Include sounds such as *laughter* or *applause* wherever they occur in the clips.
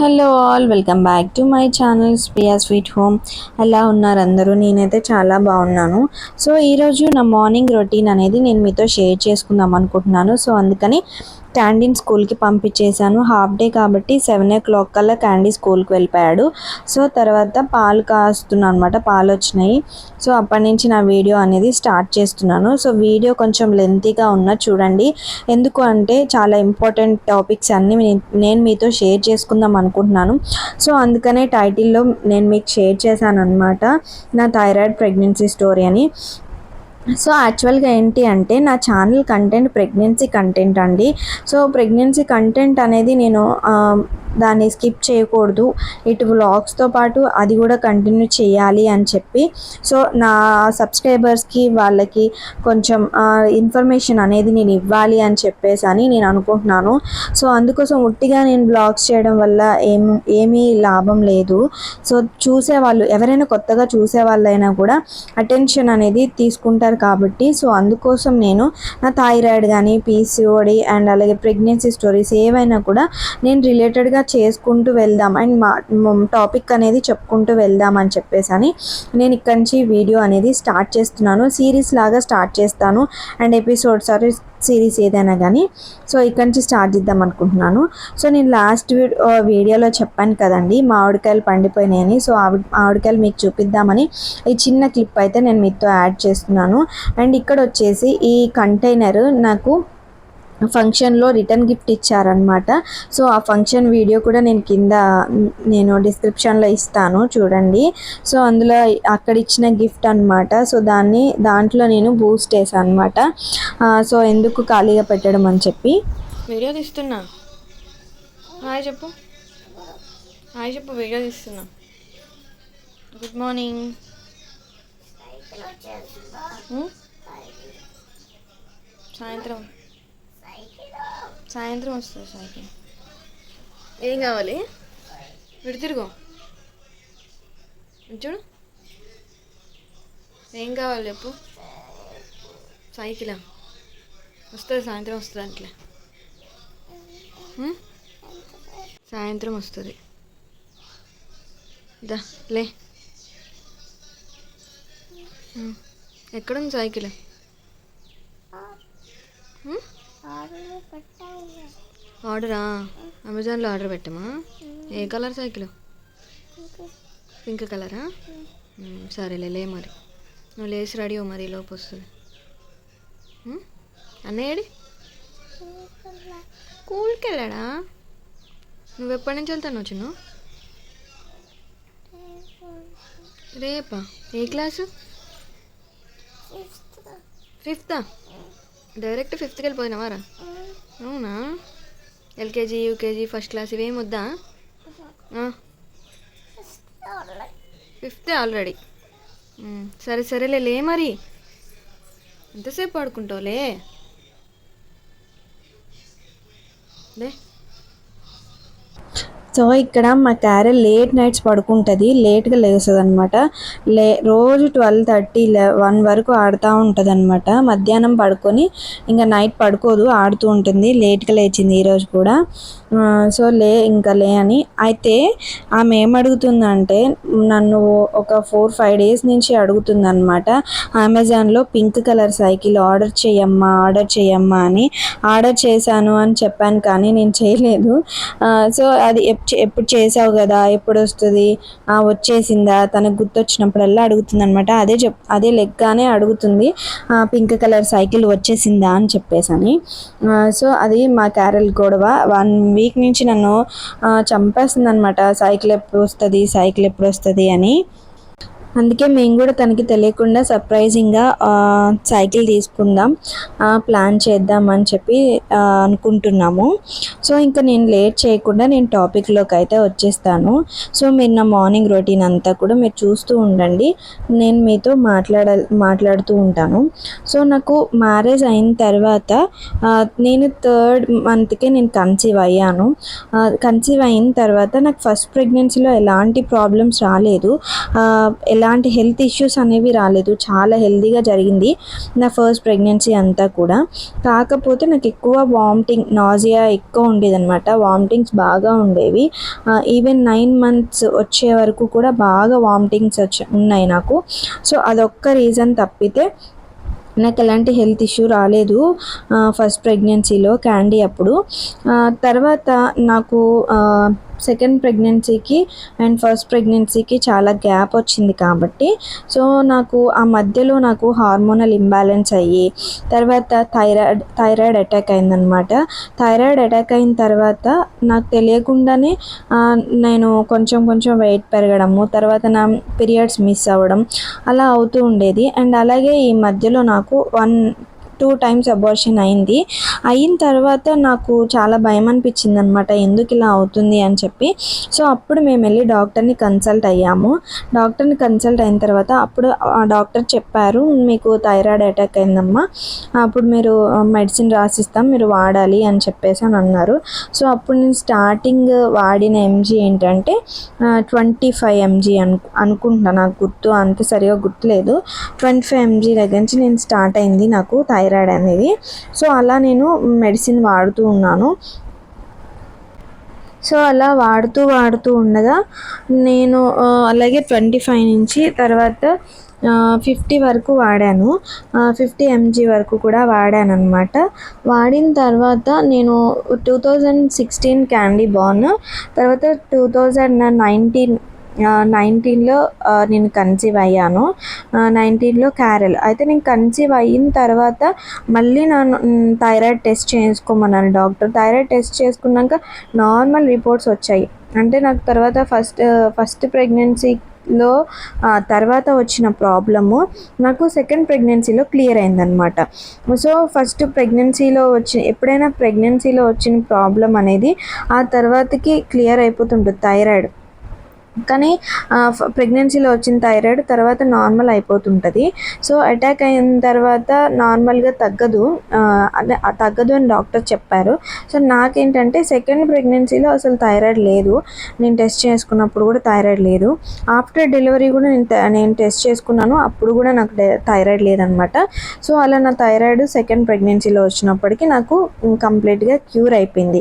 Hello all welcome back to my channel స్పియా sweet home. ఎలా ఉన్నారు అందరూ? నేనైతే చాలా బాగున్నాను. సో ఈరోజు నా మార్నింగ్ రొటీన్ అనేది నేను మీతో షేర్ చేసుకుందాం అనుకుంటున్నాను. సో అందుకని క్యాండీని స్కూల్కి పంపించేశాను. హాఫ్ డే కాబట్టి సెవెన్ ఓ క్లాక్ కల్లా క్యాండీ స్కూల్కి వెళ్ళిపోయాడు. సో తర్వాత పాలు కాస్తున్నాను అనమాట పాలు వచ్చినాయి. సో అప్పటి నుంచి నా వీడియో అనేది స్టార్ట్ చేస్తున్నాను. సో వీడియో కొంచెం లెంతీగా ఉన్న చూడండి. ఎందుకు అంటే చాలా ఇంపార్టెంట్ టాపిక్స్ అన్నీ నేను మీతో షేర్ చేసుకుందాం అనుకుంటున్నాను. సో అందుకనే టైటిల్లో నేను మీకు షేర్ చేశాను అనమాట నా థైరాయిడ్ ప్రెగ్నెన్సీ స్టోరీ అని. సో యాక్చువల్గా ఏంటి అంటే నా ఛానల్ కంటెంట్ ప్రెగ్నెన్సీ కంటెంట్ అండి. సో ప్రెగ్నెన్సీ కంటెంట్ అనేది నేను దాన్ని స్కిప్ చేయకూడదు. ఇటు వ్లాగ్స్తో పాటు అది కూడా కంటిన్యూ చేయాలి అని చెప్పి. సో నా సబ్స్క్రైబర్స్కి వాళ్ళకి కొంచెం ఇన్ఫర్మేషన్ అనేది నేను ఇవ్వాలి అని చెప్పేసి అని నేను అనుకుంటున్నాను. సో అందుకోసం ఉట్టిగా నేను బ్లాగ్స్ చేయడం వల్ల ఏం ఏమీ లాభం లేదు. సో చూసేవాళ్ళు ఎవరైనా కొత్తగా చూసే వాళ్ళైనా కూడా అటెన్షన్ అనేది తీసుకుంటారు కాబట్టి. సో అందుకోసం నేను నా థైరాయిడ్ కానీ పీసీఓడి అండ్ అలాగే ప్రెగ్నెన్సీ స్టోరీస్ ఏవైనా కూడా నేను రిలేటెడ్గా చేసుకుంటూ వెళ్దాం. అండ్ మా టాపిక్ అనేది చెప్పుకుంటూ వెళ్దాం అని చెప్పేసి అని నేను ఇక్కడి నుంచి వీడియో అనేది స్టార్ట్ చేస్తున్నాను. సిరీస్ లాగా స్టార్ట్ చేస్తాను. అండ్ ఎపిసోడ్స్ ఆర్ సిరీస్ ఏదైనా కానీ. సో ఇక్కడి నుంచి స్టార్ట్ చేద్దాం అనుకుంటున్నాను. సో నేను లాస్ట్ వీడియోలో చెప్పాను కదండి మామిడికాయలు పండిపోయినాయని. సో ఆవిడ మామిడికాయలు మీకు చూపిద్దామని ఈ చిన్న క్లిప్ అయితే నేను మీతో యాడ్ చేస్తున్నాను. అండ్ ఇక్కడ వచ్చేసి ఈ కంటైనర్ నాకు ఫంక్షన్లో రిటర్న్ గిఫ్ట్ ఇచ్చారనమాట సో ఆ ఫంక్షన్ వీడియో కూడా నేను కింద నేను డిస్క్రిప్షన్లో ఇస్తాను చూడండి. సో అందులో అక్కడ ఇచ్చిన గిఫ్ట్ అనమాట సో దాన్ని దాంట్లో నేను బూస్ట్ వేసాను అనమాట సో ఎందుకు ఖాళీగా పెట్టడం అని చెప్పి. వీడియో తీస్తున్నా. హాయ్ చెప్పు. హాయ్ చెప్పు వీడియో తీస్తున్నా. Good morning? సాయంత్రం. సాయంత్రం వస్తుంది సైకిల్ ఏం కావాలి? విడి తిరుగు. చూడు. ఏం కావాలి చెప్పు. సైకిలా. వస్తుంది సాయంత్రం వస్తుంది అంటలే? సాయంత్రం వస్తుంది. దా లే. ఎక్కడుంది సైకిల్? ఆర్డరా? అమెజాన్లో ఆర్డర్ పెట్టమా? ఏ కలర్ సైకిల్? పింక్. కలరా? సరేలే లే మరి. నువ్వు లేచి రెడీ మరి లోపు వస్తుంది? అన్నయ్యడి? స్కూల్కి వెళ్ళాడా నువ్వు ఎప్పటి నుంచి వెళ్తాను చిన్ను? రేపా? ఏ క్లాసు? ఫిఫ్తా? డైరెక్ట్ ఫిఫ్త్కి వెళ్ళిపోయినావారా అవునా? ఎల్కేజీ యూకేజీ ఫస్ట్ క్లాస్ ఇవేం వద్దా? Fifth already. సరే సరేలే లే మరి. ఎంతసేపు పడుకుంటావులే లే. సో ఇక్కడ మా క్యారెల్ లేట్ నైట్స్ పడుకుంటుంది లేట్గా లేస్తుంది అనమాట లే రోజు ట్వెల్వ్ థర్టీ వన్ వరకు ఆడుతూ ఉంటుంది అనమాట మధ్యాహ్నం పడుకొని ఇంకా నైట్ పడుకోదు ఆడుతూ ఉంటుంది లేట్గా లేచింది ఈరోజు కూడా. సో లే ఇంకా లే అని. అయితే ఆమె ఏం అడుగుతుందంటే నన్ను ఒక ఫోర్ ఫైవ్ డేస్ నుంచి అడుగుతుంది అనమాట అమెజాన్లో పింక్ కలర్ సైకిల్ ఆర్డర్ చేయమ్మా ఆర్డర్ చేయమ్మా అని. ఆర్డర్ చేశాను అని చెప్పాను కానీ నేను చేయలేదు. సో అది ఎప్పుడు చేసావు కదా ఎప్పుడు వస్తుంది ఆ, వచ్చేసిందా? తనకు గుర్తొచ్చినప్పుడల్లా అడుగుతుంది అనమాట అదే చెప్ అదే లెగ్గానే అడుగుతుంది. ఆ, పింక్ కలర్ సైకిల్ వచ్చేసిందా అని చెప్పేసి సో అది మా క్యారల్ గొడవ. వన్ వీక్ నుంచి నన్ను చంపేస్తుంది అనమాట సైకిల్ ఎప్పుడు వస్తుంది సైకిల్ ఎప్పుడు వస్తుంది అని. అందుకే మేము కూడా తనకి తెలియకుండా సర్ప్రైజింగ్గా సైకిల్ తీసుకుందాం ప్లాన్ చేద్దాం అని చెప్పి అనుకుంటున్నాము. సో ఇంకా నేను లేట్ చేయకుండా నేను టాపిక్లోకి అయితే వచ్చేస్తాను. సో మీరు నా మార్నింగ్ రొటీన్ అంతా కూడా మీరు చూస్తూ ఉండండి. నేను మీతో మాట్లాడ మాట్లాడుతూ ఉంటాను. సో నాకు మ్యారేజ్ అయిన తర్వాత నేను థర్డ్ మంత్కే నేను కన్సీవ్ అయ్యాను. కన్సీవ్ అయిన తర్వాత నాకు ఫస్ట్ ప్రెగ్నెన్సీలో ఎలాంటి ప్రాబ్లమ్స్ రాలేదు. ఎలా ఎలాంటి హెల్త్ ఇష్యూస్ అనేవి రాలేదు. చాలా హెల్తీగా జరిగింది నా ఫస్ట్ ప్రెగ్నెన్సీ అంతా కూడా. కాకపోతే నాకు ఎక్కువ వామిటింగ్ నాజియా ఎక్కువ ఉండేదన్నమాట. వామిటింగ్స్ బాగా ఉండేవి. ఈవెన్ నైన్ మంత్స్ వచ్చే వరకు కూడా బాగా వామిటింగ్స్ వచ్చి ఉన్నాయి నాకు. సో అదొక్క రీజన్ తప్పితే నాకు ఎలాంటి హెల్త్ ఇష్యూ రాలేదు ఫస్ట్ ప్రెగ్నెన్సీలో క్యాండీ అప్పుడు. తర్వాత నాకు సెకండ్ ప్రెగ్నెన్సీకి అండ్ ఫస్ట్ ప్రెగ్నెన్సీకి చాలా గ్యాప్ వచ్చింది కాబట్టి. సో నాకు ఆ మధ్యలో నాకు హార్మోనల్ ఇంబ్యాలెన్స్ అయ్యి తర్వాత థైరాయిడ్ థైరాయిడ్ అటాక్ అయిందనమాట థైరాయిడ్ అటాక్ అయిన తర్వాత నాకు తెలియకుండానే నేను కొంచెం కొంచెం వెయిట్ పెరగడము తర్వాత నా పీరియడ్స్ మిస్ అవ్వడం అలా అవుతూ ఉండేది. అండ్ అలాగే ఈ మధ్యలో నాకు వన్ టూ టైమ్స్ అబార్షన్ అయింది. అయిన తర్వాత నాకు చాలా భయం అనిపించింది అనమాట ఎందుకు ఇలా అవుతుంది అని చెప్పి. సో అప్పుడు మేము వెళ్ళి డాక్టర్ని కన్సల్ట్ అయ్యాము. డాక్టర్ని కన్సల్ట్ అయిన తర్వాత అప్పుడు ఆ డాక్టర్ చెప్పారు మీకు థైరాయిడ్ అటాక్ అయిందమ్మా. అప్పుడు మీరు మెడిసిన్ రాసిస్తాం మీరు వాడాలి అని చెప్పేసి అని అన్నారు. సో అప్పుడు నేను స్టార్టింగ్ వాడిన ఎంజీ ఏంటంటే ట్వంటీ ఫైవ్ ఎంజీ అను అనుకుంటున్నా. నాకు గుర్తు అంత సరిగా గుర్తులేదు. ట్వంటీ ఫైవ్ ఎంజీ దగ్గర నుంచి నేను స్టార్ట్ అయింది నాకు థైరాయిడ్ అనేది. సో అలా నేను మెడిసిన్ వాడుతూ ఉన్నాను. సో అలా వాడుతూ వాడుతూ ఉండగా నేను అలాగే ట్వంటీ ఫైవ్ నుంచి తర్వాత ఫిఫ్టీ వరకు వాడాను. ఫిఫ్టీ ఎంజీ వరకు కూడా వాడాను అనమాట వాడిన తర్వాత నేను two thousand sixteen Candy born తర్వాత టూ థౌజండ్ నైన్టీన్ నైన్టీన్లో నేను కన్సీవ్ అయ్యాను. నైన్టీన్లో క్యారెల్ అయితే నేను కన్సీవ్ అయిన తర్వాత మళ్ళీ నన్ను థైరాయిడ్ టెస్ట్ చేసుకోమన్నాను డాక్టర్. థైరాయిడ్ టెస్ట్ చేసుకున్నాక నార్మల్ రిపోర్ట్స్ వచ్చాయి. అంటే నాకు తర్వాత ఫస్ట్ ఫస్ట్ ప్రెగ్నెన్సీలో తర్వాత వచ్చిన ప్రాబ్లము నాకు సెకండ్ ప్రెగ్నెన్సీలో క్లియర్ అయిందనమాట సో ఫస్ట్ ప్రెగ్నెన్సీలో వచ్చి ఎప్పుడైనా ప్రెగ్నెన్సీలో వచ్చిన ప్రాబ్లం అనేది ఆ తర్వాతకి క్లియర్ అయిపోతుంటుంది థైరాయిడ్ కానీ ప్రెగ్నెన్సీలో వచ్చిన థైరాయిడ్ తర్వాత నార్మల్ అయిపోతుంటుంది. సో అటాక్ అయిన తర్వాత నార్మల్గా తగ్గదు. తగ్గదు అని డాక్టర్ చెప్పారు. సో నాకేంటంటే సెకండ్ ప్రెగ్నెన్సీలో అసలు థైరాయిడ్ లేదు. నేను టెస్ట్ చేసుకున్నప్పుడు కూడా థైరాయిడ్ లేదు. ఆఫ్టర్ డెలివరీ కూడా నేను నేను టెస్ట్ చేసుకున్నాను. అప్పుడు కూడా నాకు థైరాయిడ్ లేదనమాట. సో అలా నా థైరాయిడ్ సెకండ్ ప్రెగ్నెన్సీలో వచ్చినప్పటికీ నాకు కంప్లీట్గా క్యూర్ అయిపోయింది.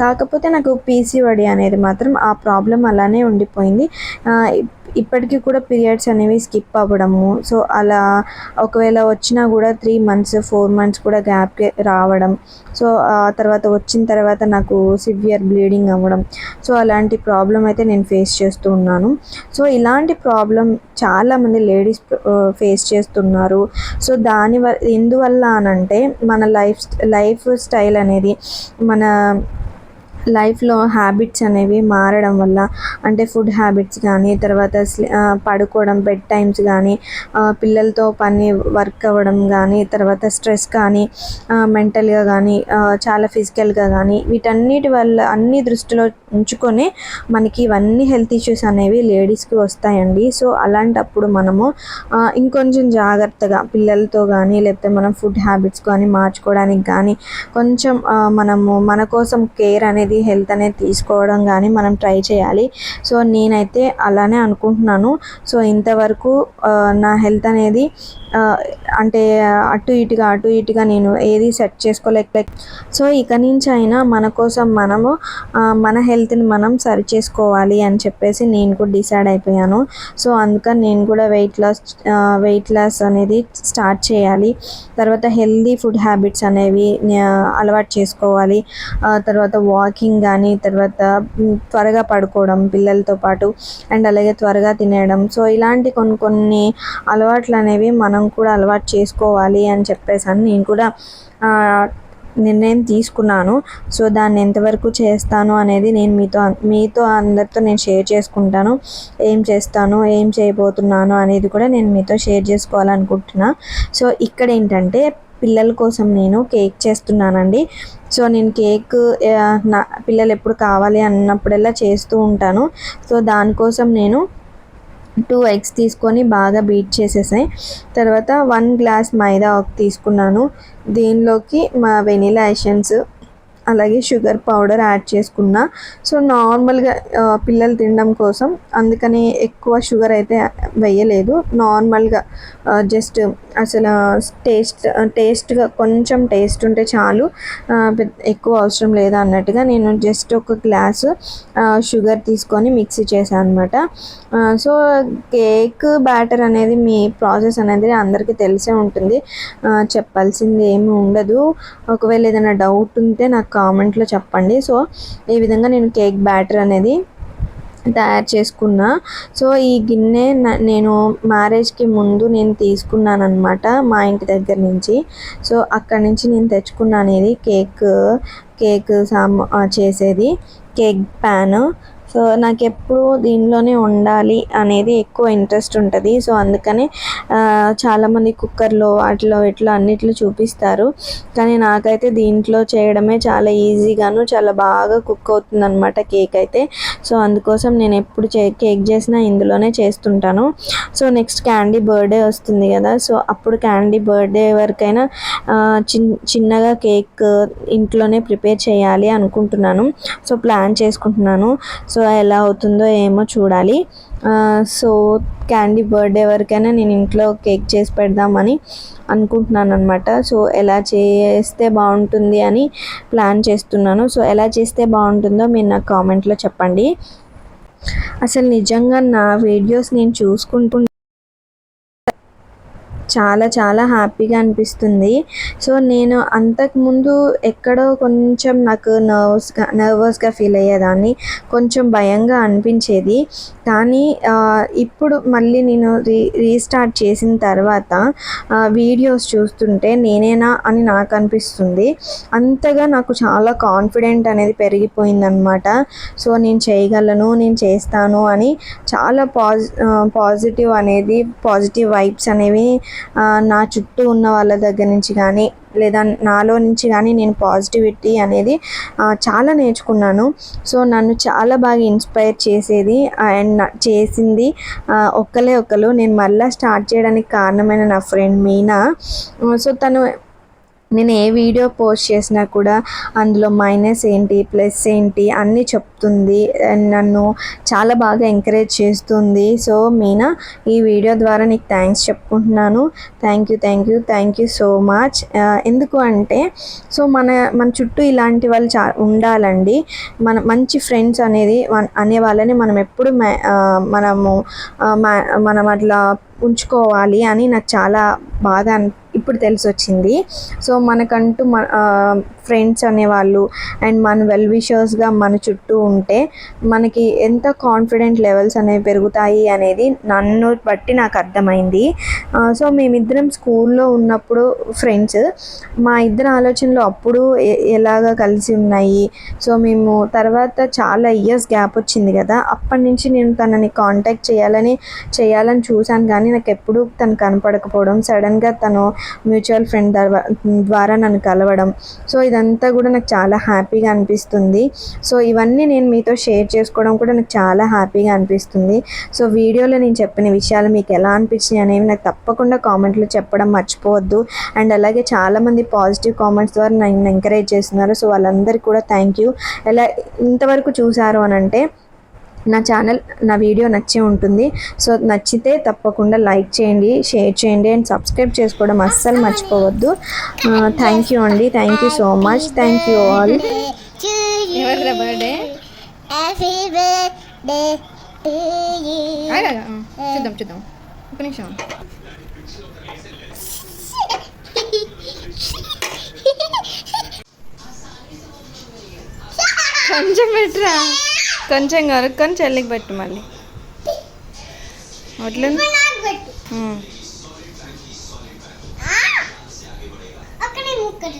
కాకపోతే నాకు పీసీఓడి అనేది మాత్రం ఆ ప్రాబ్లం అలానే ఉండిపోయింది. ఆ, ఇప్పటికీ కూడా పీరియడ్స్ అనేవి స్కిప్ అవ్వడము. సో అలా ఒకవేళ వచ్చినా కూడా త్రీ మంత్స్ ఫోర్ మంత్స్ కూడా గ్యాప్ రావడం. సో ఆ తర్వాత వచ్చిన తర్వాత నాకు సివియర్ బ్లీడింగ్ అవ్వడం. సో అలాంటి ప్రాబ్లం అయితే నేను ఫేస్ చేస్తూ ఉన్నాను. సో ఇలాంటి ప్రాబ్లం చాలామంది లేడీస్ ఫేస్ చేస్తున్నారు. సో దాని ఎందువల్ల అనంటే మన లైఫ్ లైఫ్ స్టైల్ అనేది మన లైఫ్లో హ్యాబిట్స్ అనేవి మారడం వల్ల అంటే ఫుడ్ హ్యాబిట్స్ కానీ తర్వాత పడుకోవడం బెడ్ టైమ్స్ కానీ పిల్లలతో పని వర్క్ అవ్వడం కానీ తర్వాత స్ట్రెస్ కానీ మెంటల్గా కానీ చాలా ఫిజికల్గా కానీ వీటన్నిటి వల్ల అన్ని దృష్టిలో ఉంచుకొని మనకి ఇవన్నీ హెల్త్ ఇష్యూస్ అనేవి లేడీస్కి వస్తాయండి. సో అలాంటప్పుడు మనము ఇంకొంచెం జాగ్రత్తగా పిల్లలతో కానీ లేకపోతే మనం ఫుడ్ హ్యాబిట్స్ కానీ మార్చుకోవడానికి కానీ కొంచెం మనము మన కోసం కేర్ అనేది హెల్త్ అనేది తీసుకోవడం కానీ మనం ట్రై చేయాలి. సో నేనైతే అలానే అనుకుంటున్నాను. సో ఇంతవరకు నా హెల్త్ అనేది అంటే అటు ఇటుగా అటు ఇటుగా నేను ఏది సెట్ చేసుకోలేక సో ఇక నుంచి అయినా మన కోసం మనము మన హెల్త్ని మనం సరి చేసుకోవాలి అని చెప్పేసి నేను కూడా డిసైడ్ అయిపోయాను. సో అందుకని నేను కూడా వెయిట్ లాస్ వెయిట్ లాస్ అనేది స్టార్ట్ చేయాలి. తర్వాత హెల్దీ ఫుడ్ హ్యాబిట్స్ అనేవి అలవాటు చేసుకోవాలి. తర్వాత వాకింగ్ కానీ తర్వాత త్వరగా పడుకోవడం పిల్లలతో పాటు అండ్ అలాగే త్వరగా తినేయడం. సో ఇలాంటి కొన్ని కొన్ని అలవాట్లు అనేవి మనం కూడా అలవాటు చేసుకోవాలి అని చెప్పేసి అని నేను కూడా నిర్ణయం తీసుకున్నాను. సో దాన్ని ఎంతవరకు చేస్తాను అనేది నేను మీతో మీతో అందరితో నేను షేర్ చేసుకుంటాను. ఏం చేస్తాను ఏం చేయబోతున్నాను అనేది కూడా నేను మీతో షేర్ చేసుకోవాలనుకుంటున్నా. సో ఇక్కడ ఏంటంటే పిల్లల కోసం నేను కేక్ చేస్తున్నానండి. సో నేను కేక్ నా పిల్లలు ఎప్పుడు కావాలి అన్నప్పుడల్లా చేస్తూ ఉంటాను. సో దానికోసం నేను టూ ఎగ్స్ తీసుకొని బాగా బీట్ చేసేసాయి. తర్వాత వన్ గ్లాస్ మైదా ఒక తీసుకున్నాను. దీనిలోకి మా వెనీలా ఎషన్స్ అలాగే షుగర్ పౌడర్ యాడ్ చేసుకున్నా. సో నార్మల్గా పిల్లలు తినడం కోసం అందుకని ఎక్కువ షుగర్ అయితే వేయలేదు. నార్మల్గా జస్ట్ అసలు టేస్ట్ టేస్ట్గా కొంచెం టేస్ట్ ఉంటే చాలు. పెద్ద- ఎక్కువ అవసరం లేదా అన్నట్టుగా నేను జస్ట్ ఒక గ్లాసు షుగర్ తీసుకొని మిక్సీ చేశాను అనమాట సో కేక్ బ్యాటర్ అనేది మీ ప్రాసెస్ అనేది అందరికీ తెలిసే ఉంటుంది. చెప్పాల్సింది ఏమి ఉండదు. ఒకవేళ ఏదైనా డౌట్ ఉంటే నాకు కామెంట్లో చెప్పండి. సో ఈ విధంగా నేను కేక్ బ్యాటర్ అనేది తయారు చేసుకున్నా. సో ఈ గిన్నె నేను మ్యారేజ్కి ముందు నేను తీసుకున్నాను అనమాట మా ఇంటి దగ్గర నుంచి. సో అక్కడి నుంచి నేను తెచ్చుకున్నాను ఇది కేక్ కేక్ సామ్ చేసేది. Cake pan. సో నాకు ఎప్పుడు దీనిలోనే ఉండాలి అనేది ఎక్కువ ఇంట్రెస్ట్ ఉంటుంది. సో అందుకని చాలామంది కుక్కర్లో వాటిలో ఇట్లా అన్నిట్లో చూపిస్తారు. కానీ నాకైతే దీంట్లో చేయడమే చాలా ఈజీగాను చాలా బాగా కుక్ అవుతుంది అనమాట కేక్ అయితే. సో అందుకోసం నేను ఎప్పుడు చే కేక్ చేసినా ఇందులోనే చేస్తుంటాను. సో నెక్స్ట్ క్యాండీ బర్త్డే వస్తుంది కదా సో అప్పుడు క్యాండీ బర్త్డే వరకైనా చిన్ చిన్నగా కేక్ ఇంట్లోనే ప్రిపేర్ చేయాలి అనుకుంటున్నాను. సో ప్లాన్ చేసుకుంటున్నాను. సో సో ఎలా అవుతుందో ఏమో చూడాలి. సో క్యాండీ బర్త్డే వరకైనా నేను ఇంట్లో కేక్ చేసి పెడదామని అనుకుంటున్నాను అనమాట సో ఎలా చేస్తే బాగుంటుంది అని ప్లాన్ చేస్తున్నాను. సో ఎలా చేస్తే బాగుంటుందో మీరు నాకు కామెంట్లో చెప్పండి. అసలు నిజంగా నా వీడియోస్ నేను చూసుకుంటూ చాలా చాలా హ్యాపీగా అనిపిస్తుంది. సో నేను అంతకుముందు ఎక్కడో కొంచెం నాకు నర్వస్గా నర్వస్గా ఫీల్ అయ్యేదాన్ని. కొంచెం భయంగా అనిపించేది. కానీ ఇప్పుడు మళ్ళీ నేను రీ రీస్టార్ట్ చేసిన తర్వాత వీడియోస్ చూస్తుంటే నేనేనా అని నాకు అనిపిస్తుంది. అంతగా నాకు చాలా కాన్ఫిడెంట్ అనేది పెరిగిపోయిందనమాట సో నేను చేయగలను నేను చేస్తాను అని చాలా పాజి పాజిటివ్ అనేది పాజిటివ్ వైబ్స్ అనేవి నా చుట్టూ ఉన్న వాళ్ళ దగ్గర నుంచి కానీ లేదా నాలో నుంచి కానీ నేను పాజిటివిటీ అనేది చాలా నేర్చుకున్నాను. సో నన్ను చాలా బాగా ఇన్స్పైర్ చేసేది అండ్ చేసింది ఒక్కలే ఒక్కరు నేను మళ్ళీ స్టార్ట్ చేయడానికి కారణమైన నా ఫ్రెండ్ మీనా. సో తను నేను ఏ వీడియో పోస్ట్ చేసినా కూడా అందులో మైనస్ ఏంటి ప్లస్ ఏంటి అన్నీ చెప్తుంది. అండ్ నన్ను చాలా బాగా ఎంకరేజ్ చేస్తుంది. సో మీనా ఈ వీడియో ద్వారా నీకు థ్యాంక్స్ చెప్పుకుంటున్నాను. Thank you thank you thank you so much ఎందుకు అంటే సో మన మన చుట్టూ ఇలాంటి వాళ్ళు చా ఉండాలండి. మన మంచి ఫ్రెండ్స్ అనేది అనే వాళ్ళని మనం ఎప్పుడు uh, మనము uh, మనం అట్లా ఉంచుకోవాలి అని నాకు చాలా బాగా ఇప్పుడు తెలిసి వచ్చింది సో మనకంటూ మన ఫ్రెండ్స్ అనేవాళ్ళు అండ్ మన వెల్ విషర్స్గా మన చుట్టూ ఉంటే మనకి ఎంత కాన్ఫిడెంట్ లెవెల్స్ అనేవి పెరుగుతాయి అనేది నన్ను బట్టి నాకు అర్థమైంది. సో మేమిద్దరం స్కూల్లో ఉన్నప్పుడు ఫ్రెండ్స్ మా ఇద్దరు ఆలోచనలు అప్పుడు ఎలాగ కలిసి ఉన్నాయి. సో మేము తర్వాత చాలా ఇయర్స్ గ్యాప్ వచ్చింది కదా అప్పటి నుంచి నేను తనని కాంటాక్ట్ చేయాలని చేయాలని చూశాను కానీ నాకు ఎప్పుడూ తను కనపడకపోవడం సడన్గా తను మ్యూచువల్ ఫ్రెండ్ ద్వారా ద్వారా నన్ను కలవడం. సో ఇది ఇదంతా కూడా నాకు చాలా హ్యాపీగా అనిపిస్తుంది. సో ఇవన్నీ నేను మీతో షేర్ చేసుకోవడం కూడా నాకు చాలా హ్యాపీగా అనిపిస్తుంది. సో వీడియోలో నేను చెప్పిన విషయాలు మీకు ఎలా అనిపించినాయి అనేవి నాకు తప్పకుండా కామెంట్లో చెప్పడం మర్చిపోవద్దు. అండ్ అలాగే చాలామంది పాజిటివ్ కామెంట్స్ ద్వారా నన్ను ఎంకరేజ్ చేస్తున్నారు. సో వాళ్ళందరికీ కూడా థ్యాంక్ యూ ఎలా ఇంతవరకు చూసారు అని అంటే నా ఛానల్ నా వీడియో నచ్చే ఉంటుంది. సో నచ్చితే తప్పకుండా లైక్ చేయండి షేర్ చేయండి అండ్ సబ్స్క్రైబ్ చేసుకోవడం అస్సలు మర్చిపోవద్దు. థ్యాంక్ యూ అండి. Thank you so much thank you all. చూద్దాం చూద్దాం. ఒక నిమిషం. *laughs* కొంచెం పెట్టరా. కొంచెం కనుక్కొని చెల్లికి పెట్టు మళ్ళీ. ముక్కడు.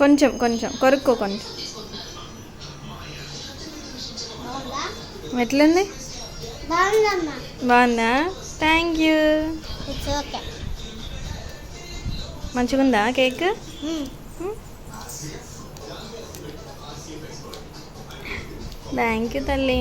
కొంచెం కొంచెం కొరుక్కో కొంచెం? ఎట్లుంది. బాగుందా? Thank you. మంచిగుందా cake? Thank you తల్లి.